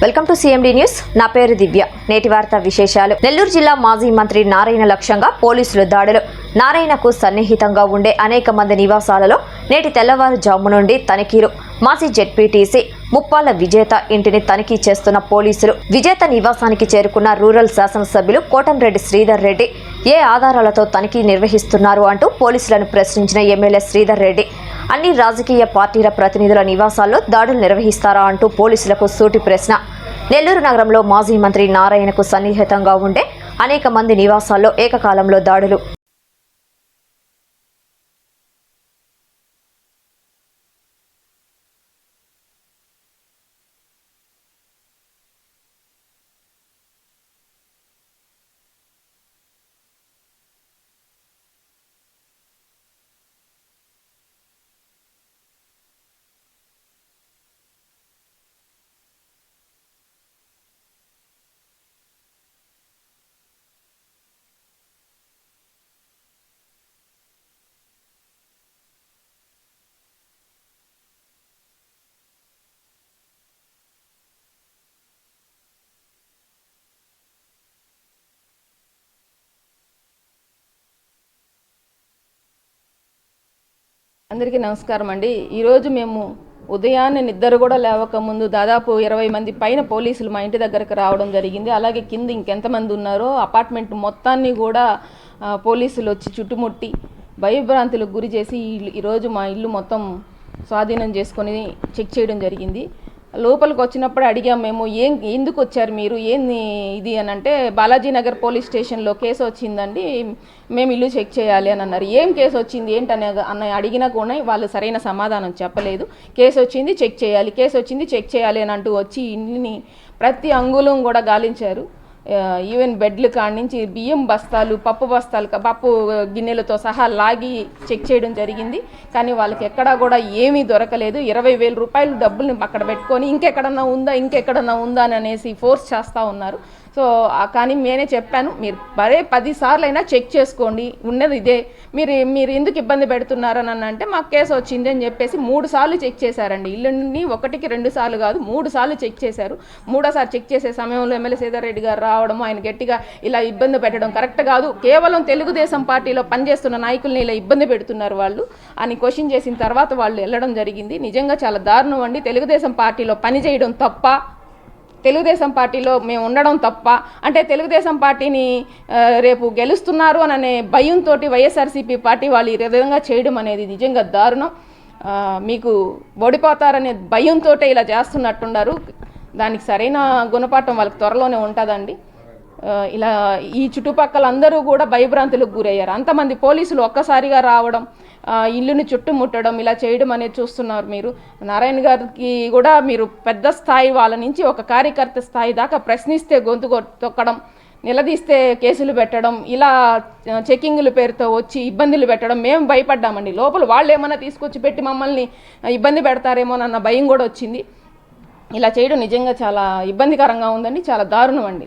Welcome to CMD news నా పేరు దివ్య. నేటి వార్త విశేషాలు. నెల్లూరు జిల్లా మాజీ మంత్రి నారాయణ లక్ష్యంగా పోలీసులు దాడులు. నారాయణకు సన్నిహితంగా ఉండే అనేక మంది నివాసాలలో నేటి తెల్లవారుజాము నుండి తనిఖీలు. మాజీ జెడ్పీటీసీ ముప్పాల విజేత ఇంటిని తనిఖీ చేస్తున్న పోలీసులు. విజేత నివాసానికి చేరుకున్న రూరల్ శాసనసభ్యులు కోటంరెడ్డి శ్రీధర్ రెడ్డి ఏ ఆధారాలతో తనిఖీ నిర్వహిస్తున్నారు అంటూ పోలీసులను ప్రశ్నించిన ఎమ్మెల్యే శ్రీధర్ రెడ్డి. అన్ని రాజకీయ పార్టీల ప్రతినిధుల నివాసాల్లో దాడులు నిర్వహిస్తారా అంటూ పోలీసులకు సూటి ప్రశ్న. నెల్లూరు నగరంలో మాజీ మంత్రి నారాయణకు సన్నిహితంగా ఉండే అనేక మంది నివాసాల్లో ఏకకాలంలో దాడులు. అందరికీ నమస్కారం అండి. ఈరోజు మేము ఉదయాన్నే నిద్ర కూడా లేవక ముందు దాదాపు ఇరవై మంది పైన పోలీసులు మా ఇంటి దగ్గరకు రావడం జరిగింది. అలాగే కింద ఇంకెంతమంది ఉన్నారో అపార్ట్మెంట్ మొత్తాన్ని కూడా పోలీసులు వచ్చి చుట్టుముట్టి భయభ్రాంతులకు గురి చేసి ఈరోజు మా ఇల్లు మొత్తం స్వాధీనం చేసుకొని చెక్ చేయడం జరిగింది. లోపలికి వచ్చినప్పుడు అడిగాం మేము ఏం ఎందుకు వచ్చారు మీరు? ఏంది ఇది? అని అంటే బాలాజీ నగర్ పోలీస్ స్టేషన్లో కేసు వచ్చిందండి మేము ఇల్లు చెక్ చేయాలి అని అన్నారు. ఏం కేసు వచ్చింది? ఏంటని అన్న అడిగినా కూడా వాళ్ళు సరైన సమాధానం చెప్పలేదు. కేసు వచ్చింది చెక్ చేయాలి కేసు వచ్చింది చెక్ చేయాలి అని అంటూ వచ్చి ఇంటిని ప్రతి అంగుళం కూడా గాలించారు. ఈవెన్ బెడ్లు కాడి నుంచి బియ్యం బస్తాలు పప్పు బస్తాలు పప్పు గిన్నెలతో సహా లాగి చెక్ చేయడం జరిగింది. కానీ వాళ్ళకి ఎక్కడా కూడా ఏమీ దొరకలేదు. ఇరవై వేల రూపాయలు డబ్బుల్ని అక్కడ పెట్టుకొని ఇంకెక్కడన్నా ఉందా ఇంకెక్కడన్నా ఉందా అని అనేసి ఫోర్స్ చేస్తూ ఉన్నారు. సో కానీ నేనే చెప్పాను మీరు మరే పది సార్లు అయినా చెక్ చేసుకోండి. ఉన్నది ఇదే. మీరు మీరు ఎందుకు ఇబ్బంది పెడుతున్నారని అని అంటే మాకు కేసు వచ్చింది అని చెప్పేసి మూడు సార్లు చెక్ చేశారండి. ఇల్లుని ఒకటికి రెండు సార్లు కాదు మూడు సార్లు చెక్ చేశారు. మూడోసారి చెక్ చేసే సమయంలో ఎమ్మెల్యే సీతారెడ్డి గారు గారు రావడము ఆయన గట్టిగా ఇలా ఇబ్బంది పెట్టడం కరెక్ట్ కాదు. కేవలం తెలుగుదేశం పార్టీలో పనిచేస్తున్న నాయకుల్ని ఇలా ఇబ్బంది పెడుతున్నారు వాళ్ళు. అని క్వశ్చన్ చేసిన తర్వాత వాళ్ళు వెళ్ళడం జరిగింది. నిజంగా చాలా దారుణం అండి. తెలుగుదేశం పార్టీలో పనిచేయడం తప్ప తెలుగుదేశం పార్టీలో మేము ఉండడం తప్ప అంటే తెలుగుదేశం పార్టీని రేపు గెలుస్తున్నారు అని అనే భయంతో వైఎస్ఆర్సీపీ పార్టీ వాళ్ళు ఈ విధంగా చేయడం అనేది నిజంగా దారుణం. మీకు ఓడిపోతారనే భయంతో ఇలా చేస్తున్నట్టున్నారు. దానికి సరైన గుణపాఠం వాళ్ళకి త్వరలోనే ఉంటుందండి. ఇలా ఈ చుట్టుపక్కల అందరూ కూడా భయభ్రాంతులకు గురయ్యారు. అంతమంది పోలీసులు ఒక్కసారిగా రావడం ఇల్లుని చుట్టుముట్టడం ఇలా చేయడం అనేది చూస్తున్నారు మీరు. నారాయణ గారికి కూడా మీరు పెద్ద స్థాయి వాళ్ళ నుంచి ఒక కార్యకర్త స్థాయి దాకా ప్రశ్నిస్తే గొంతు తొక్కడం నిలదీస్తే కేసులు పెట్టడం ఇలా ఆ, పేరుతో వచ్చి ఇబ్బందులు పెట్టడం మేము భయపడ్డామండి. లోపల వాళ్ళు ఏమైనా తీసుకొచ్చి పెట్టి మమ్మల్ని ఇబ్బంది పెడతారేమోనన్న భయం కూడా వచ్చింది. ఇలా చేయడం నిజంగా చాలా ఇబ్బందికరంగా ఉందండి చాలా దారుణం అండి.